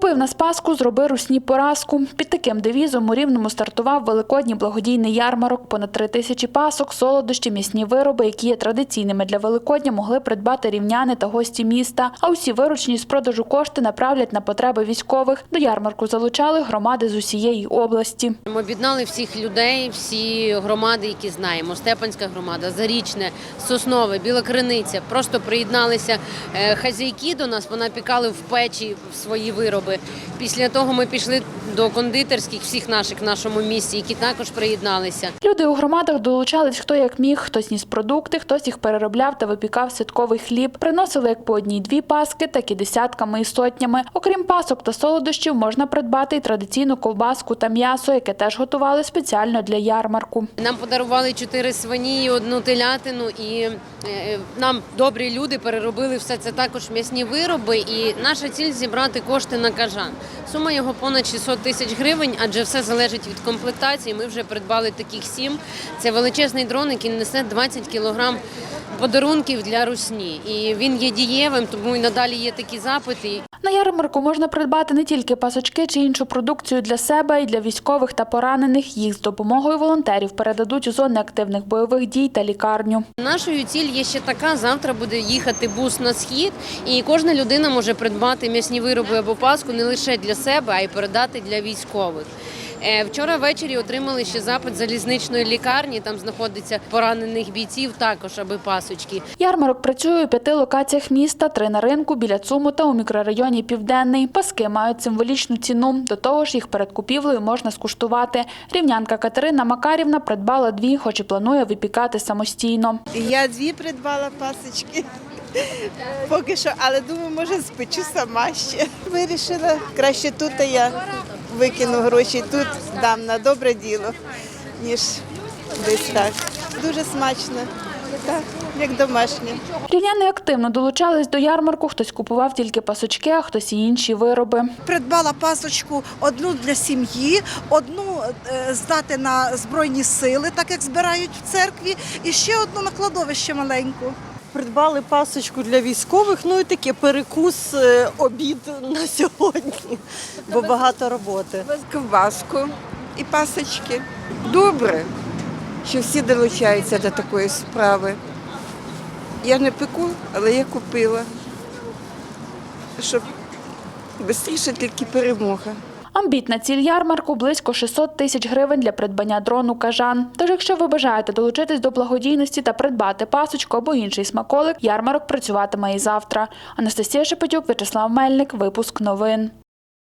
Купив на Спаску, зроби русні поразку. Під таким девізом у Рівному стартував великодній благодійний ярмарок. Понад три тисячі пасок, солодощі, м'ясні вироби, які є традиційними для Великодня, могли придбати рівняни та гості міста. А усі виручені з продажу кошти направлять на потреби військових. До ярмарку залучали громади з усієї області. Ми об'єднали всіх людей, всі громади, які знаємо. Степанська громада, Зарічне, Соснове, Біла Криниця. Просто приєдналися е, хазяйки до нас, понапікали в печі свої вироби. Після того ми пішли до кондитерських всіх наших в нашому місті, які також приєдналися. Люди у громадах долучались хто як міг, хтось ніс продукти, хтось їх переробляв та випікав святковий хліб. Приносили як по одній-дві паски, так і десятками і сотнями. Окрім пасок та солодощів, можна придбати й традиційну ковбаску та м'ясо, яке теж готували спеціально для ярмарку. Нам подарували чотири свині, одну телятину, і е, нам добрі люди переробили все це також м'ясні вироби. І наша ціль зібрати кошти на кажан. Сума його понад 600 тисяч гривень, адже все залежить від комплектації. Ми вже придбали таких сім. Це величезний дрон, який несе 20 кілограм подарунків для русні. І він є дієвим, тому і надалі є такі запити. На ярмарку можна придбати не тільки пасочки чи іншу продукцію для себе, й для військових та поранених. Їх з допомогою волонтерів передадуть у зони активних бойових дій та лікарню. Нашою ціль є ще така. Завтра буде їхати бус на схід, і кожна людина може придбати м'ясні вироби або паску не лише для себе, а й передати для військових. Е, Вчора ввечері отримали ще запит залізничної лікарні. Там знаходиться поранених бійців, також аби пасочки. Ярмарок працює у п'яти локаціях міста, три на ринку, біля ЦУМу та у мікрорайоні Південний. Паски мають символічну ціну. До того ж, їх перед купівлею можна скуштувати. Рівнянка Катерина Макарівна придбала дві, хоч і планує випікати самостійно. Я дві придбала пасочки. Поки що, але думаю, може спечу сама ще. Вирішила краще тут, а я викину гроші тут, дам на добре діло, ніж десь так. Дуже смачно, так, як домашнє. Рівняни активно долучались до ярмарку. Хтось купував тільки пасочки, а хтось і інші вироби. придбала пасочку одну для сім'ї, одну е, здати на збройні сили, так як збирають в церкві, і ще одну на кладовище маленьку. Придбали пасочку для військових, ну і таке перекус, е, обід на сьогодні, бо багато роботи. ковбаску і пасочки. Добре, що всі долучаються до такої справи. Я не пеку, але я купила, щоб швидше тільки перемога. Амбітна ціль ярмарку – близько 600 тисяч гривень для придбання дрону «Кажан». Тож, якщо ви бажаєте долучитись до благодійності та придбати пасочку або інший смаколик, ярмарок працюватиме і завтра. Анастасія Шепетюк, В'ячеслав Мельник. Випуск новин.